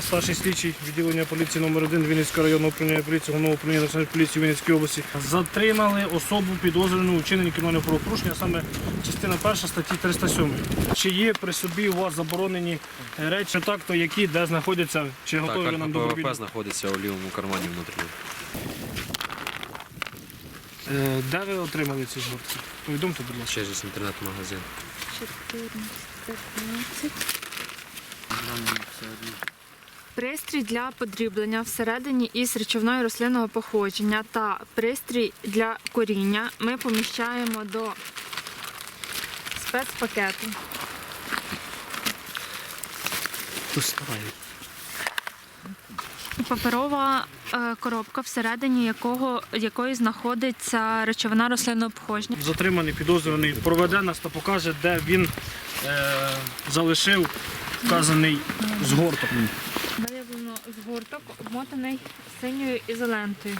Старший слідчий відділення поліції номер 1 Вінницького районного управління поліції головного управління національної поліції Вінницької області затримали особу підозрювану у вчиненні кримінального правопорушення, саме частина 1 статті 307. Чи є при собі у вас заборонені речі, так то які, де знаходяться, чи Так, готові нам добровільно? ПВП знаходиться у лівому кармані внутрішньому. Е, Де ви отримали ці згортки? Повідомте, будь ласка. Через інтернет-магазин. 14, Пристрій для подріблення всередині із речовною рослинного походження та пристрій для коріння ми поміщаємо до спецпакету. Паперова е, коробка, всередині якого, якої знаходиться речовина рослинного походження. Затриманий підозрюваний проведе нас та покаже, де він е, залишив вказаний згорток. Виявлено згорток, обмотаний синьою ізолентою.